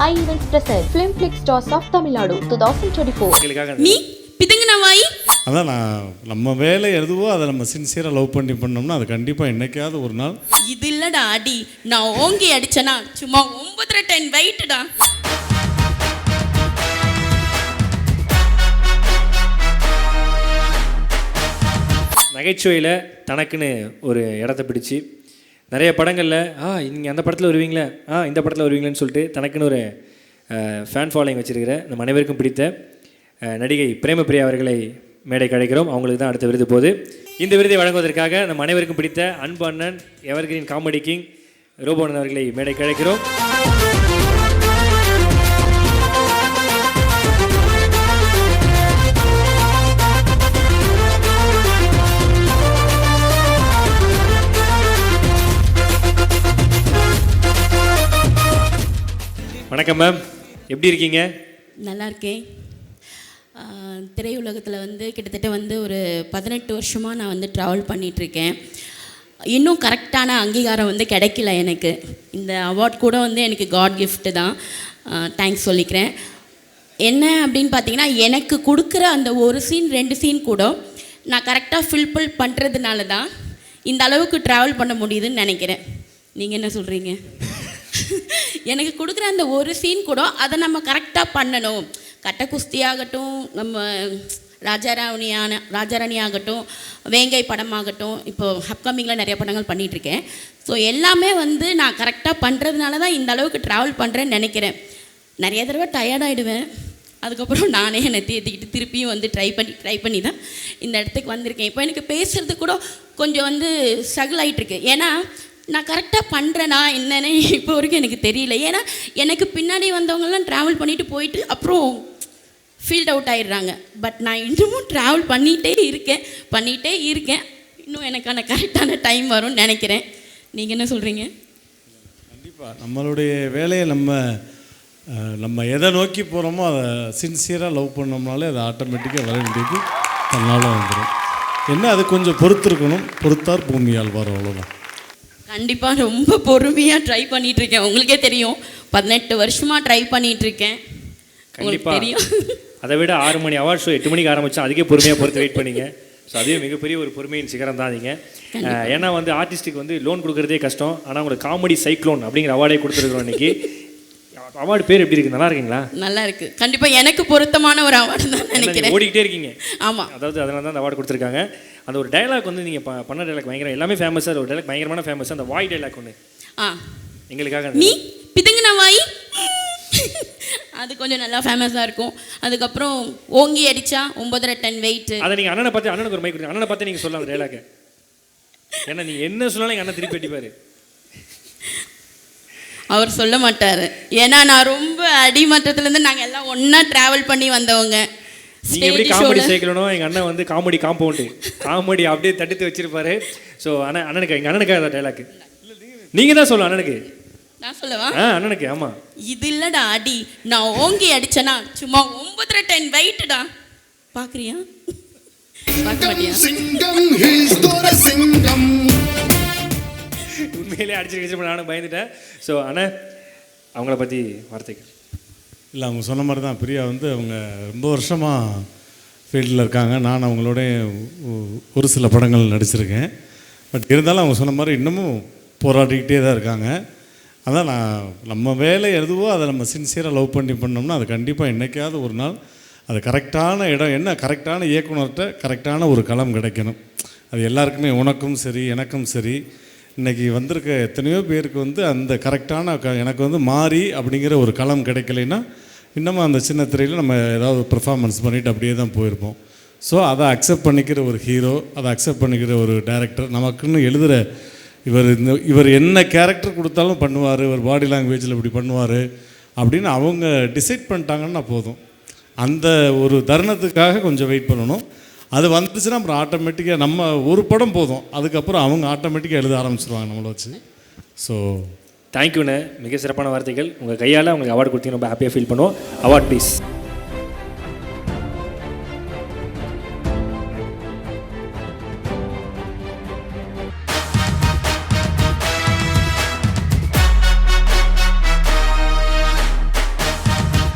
I Events present Film Flick Stars of Tamil Nadu 2024. எங்களுக்காக நீ பிதுங்கின வாய் அதான் நான் நம்ம வேலை எதுவோ அதை நம்ம சின்சியராக லவ் பண்ணி பண்ணோம்னா அது கண்டிப்பாக என்னைக்காவது ஒரு நாள். இது இல்லடா அடி. நான் ஓங்கி அடிச்சேனா? சும்மா ஒன்பதரை டன் வெயிட்டுடா நகைச்சுவையில் தனக்குன்னு ஒரு இடத்த பிடிச்சி நிறைய படங்களில் ஆ நீங்கள் அந்த படத்தில் வருவீங்களே ஆ இந்த படத்தில் வருவீங்களேன்னு சொல்லிட்டு தனக்குன்னு ஒரு ஃபேன் ஃபாலோயிங் வச்சுருக்கிற நம்ம அனைவருக்கும் பிடித்த நடிகை பிரேமபிரியா அவர்களை மேடை கிடைக்கிறோம் அவங்களுக்கு தான் அடுத்த விருது போகுது. இந்த விருதை வழங்குவதற்காக நம் அனைவருக்கும் பிடித்த அன்பு அண்ணன் எவர்கிரீன் காமெடி கிங் ரோபோனன் அவர்களை மேடை கிடைக்கிறோம் வணக்கம் மேம். எப்படி இருக்கீங்க? நல்லா இருக்கேன். திரையுலகத்தில் வந்து கிட்டத்தட்ட வந்து ஒரு பதினெட்டு வருஷமாக நான் வந்து ட்ராவல் பண்ணிகிட்ருக்கேன் இன்னும் கரெக்டான அங்கீகாரம் வந்து கிடைக்கல எனக்கு. இந்த அவார்ட் கூட வந்து எனக்கு காட் கிஃப்ட்டு தான். தேங்க்ஸ் சொல்லிக்கிறேன். என்ன அப்படின்னு பார்த்தீங்கன்னா எனக்கு கொடுக்குற அந்த ஒரு சீன் ரெண்டு சீன் கூட நான் கரெக்டாக ஃபில்பில் பண்ணுறதுனால தான் இந்த அளவுக்கு ட்ராவல் பண்ண முடியுதுன்னு நினைக்கிறேன். நீங்கள் என்ன சொல்கிறீங்க எனக்கு கொடுக்குற அந்த ஒரு சீன் கூட அதை நம்ம கரெக்டாக பண்ணணும். கட்ட குஸ்தியாகட்டும் நம்ம ராஜாராணியான ராஜாராணி ஆகட்டும் வேங்கை படமாகட்டும் இப்போ அப்கமிங்கில் நிறைய படங்கள் பண்ணிகிட்ருக்கேன் ஸோ எல்லாமே வந்து நான் கரெக்டாக பண்ணுறதுனால தான் இந்த அளவுக்கு ட்ராவல் பண்ணுறேன்னு நினைக்கிறேன். நிறைய தடவை டயர்டாகிடுவேன் அதுக்கப்புறம் நானே என்னை தேத்திக்கிட்டு திருப்பியும் வந்து ட்ரை பண்ணி ட்ரை பண்ணி தான் இந்த இடத்துக்கு வந்திருக்கேன். இப்போ எனக்கு பேசுகிறது கூட கொஞ்சம் வந்து ஸ்ட்ரகிள் ஆகிட்டுருக்கு ஏன்னா நான் கரெக்டாக பண்ணுறேனா என்னன்னு இப்போ வரைக்கும் எனக்கு தெரியல. ஏன்னா எனக்கு பின்னாடி வந்தவங்கெல்லாம் ட்ராவல் பண்ணிட்டு போயிட்டு அப்புறம் ஃபீல்ட் அவுட் ஆயிடுறாங்க. பட் நான் இன்னமும் ட்ராவல் பண்ணிகிட்டே இருக்கேன். பண்ணிகிட்டே இருக்கேன். இன்னும் எனக்கான கரெக்டான டைம் வரும்னு நினைக்கிறேன். நீங்கள் என்ன சொல்கிறீங்க கண்டிப்பாக நம்மளுடைய வேலையை நம்ம நம்ம எதை நோக்கி போகிறோமோ அதை சின்சியராக லவ் பண்ணோம்னாலே அது ஆட்டோமேட்டிக்காக வர வேண்டியது தன்னால் வந்துடும் என்ன அது கொஞ்சம் பொறுத்திருக்கணும். பொறுத்தார் பூமியால் வரும் அவ்வளோதான் கண்டிப்பாக ரொம்ப பொறுமையாக ட்ரை பண்ணிட்டு இருக்கேன் உங்களுக்கே தெரியும். பதினெட்டு வருஷமாக ட்ரை பண்ணிட்டு இருக்கேன் உங்களுக்கு தெரியும். அதை விட ஆறு மணி அவார்ட் ஷோ எட்டு மணிக்கு ஆரம்பிச்சா அதுக்கே பொறுமையாக பொறுத்து வெயிட் பண்ணீங்க. ஸோ அதுவே மிகப்பெரிய ஒரு பொறுமையின் சிகரம் தான் நீங்கள் ஏன்னா வந்து ஆர்டிஸ்ட்டுக்கு வந்து லோன் கொடுக்குறதே கஷ்டம். ஆனால் உங்களுக்கு காமெடி சைக்ளோன் அப்படிங்கிற அவார்டே கொடுத்துருக்குறோம் இன்னைக்கு. அவார்டு பேர் எப்படி இருக்கு? நல்லா இருக்கீங்களா? நல்லா இருக்கு. கண்டிப்பாக எனக்கு பொருத்தமான ஒரு அவார்டு தான் நீங்க நினைக்கிறேன். ஓடிக்கிட்டே இருக்கீங்க. ஆமாம் அதாவது அதனால தான் அந்த அவார்டு கொடுத்துருக்காங்க. அந்த ஒரு டயலாக் வந்து நீங்கள் பண்ண டயலாக் பயங்கரம் எல்லாமே ஃபேமஸ் அது ஒரு டயலாக் பயங்கரமான ஃபேமஸ் அந்த வாய் டயலாக் ஒன்று ஆ. எங்களுக்காக நீ பிதுங்கின வாய்? அது கொஞ்சம் நல்லா ஃபேமஸாக இருக்கும். அதுக்கப்புறம் ஓங்கி அடிச்சா ஒன்பதரை டன் வெயிட்டு அதை நீங்கள் அண்ணனை பார்த்து அண்ணனுக்கு ஒரு மைக் கொடுங்க. அண்ணனை பார்த்து நீங்கள் சொல்லலாம் அந்த டயலாக்கை ஏன்னா நீங்கள் என்ன சொன்னாலும் எங்கள் அண்ணன் திருப்பி அடிப்பார். அவர் சொல்ல மாட்டார். ஏன்னா நான் ரொம்ப அடிமட்டத்துலேருந்து நாங்கள் எல்லாம் ஒன்றா ட்ராவல் பண்ணி வந்தவங்க. நீங்க எப்படி காமெடி சேர்க்கணும் எங்க அண்ணன் வந்து காமெடி காம்பவுண்டு காமெடி அப்படியே தடுத்து வச்சிருப்பாரு. ஸோ அண்ணன் அண்ணனுக்கு எங்க அண்ணனுக்காக அந்த டைலாக் நீங்க தான் சொல்லணும் அண்ணனுக்கு. நான் சொல்லவா? ஆ அண்ணனுக்கு ஆமா. இது இல்லடா அடி. நான் ஓங்கி அடிச்சேனா சும்மா ஒன்பதரை டன் வெயிட்டுடா பார்க்குறியா பார்க்க மாட்டியா? உண்மையிலே அடிச்சு அடிச்சு நானும் பயந்துட்டேன். ஸோ ஆனால் அவங்கள பற்றி வார்த்தைகள். இல்லை அவங்க சொன்ன மாதிரி தான். பிரியா வந்து அவங்க ரொம்ப வருஷமாக ஃபீல்டில் இருக்காங்க. நான் அவங்களோட ஒரு சில படங்கள் நடிச்சிருக்கேன். பட் இருந்தாலும் அவங்க சொன்ன மாதிரி இன்னமும் போராடிக்கிட்டே தான் இருக்காங்க. அதான் நான் நம்ம வேலை எதுவோ அதை நம்ம சின்சியராக லவ் பண்ணி பண்ணோம்னா அது கண்டிப்பாக என்றைக்காவது ஒரு நாள் அது கரெக்டான இடம். என்ன? கரெக்டான இயக்குனர்கிட்ட கரெக்டான ஒரு களம் கிடைக்கணும். அது எல்லாருக்குமே உனக்கும் சரி எனக்கும் சரி. இன்றைக்கி வந்திருக்க எத்தனையோ பேருக்கு வந்து அந்த கரெக்டான க எனக்கு வந்து மாறி அப்படிங்கிற ஒரு களம் கிடைக்கலைன்னா இன்னமும் அந்த சின்ன திரையில் நம்ம ஏதாவது பெர்ஃபார்மன்ஸ் பண்ணிவிட்டு அப்படியே தான் போயிருப்போம். ஸோ அதை அக்செப்ட் பண்ணிக்கிற ஒரு ஹீரோ அதை அக்செப்ட் பண்ணிக்கிற ஒரு டேரக்டர் நமக்குன்னு எழுதுகிற இவர் இந்த இவர் என்ன கேரக்டர் கொடுத்தாலும் பண்ணுவார் இவர் பாடி லாங்குவேஜில் இப்படி பண்ணுவார் அப்படின்னு அவங்க டிசைட் பண்ணிட்டாங்கன்னா போதும். அந்த ஒரு தருணத்துக்காக கொஞ்சம் வெயிட் பண்ணணும். அது வந்துச்சுன்னா அப்புறம் ஆட்டோமேட்டிக்காக நம்ம ஒரு படம் போதும். அதுக்கப்புறம் அவங்க ஆட்டோமேட்டிக்காக எழுத ஆரம்பிச்சிருவாங்க நம்மளை வச்சு. ஸோ தேங்க்யூண்ணே மிக சிறப்பான வார்த்தைகள். உங்கள் கையால் உங்களுக்கு அவார்டு கொடுத்தீங்க. ரொம்ப ஹாப்பியாக ஃபீல் பண்ணுவோம். Award please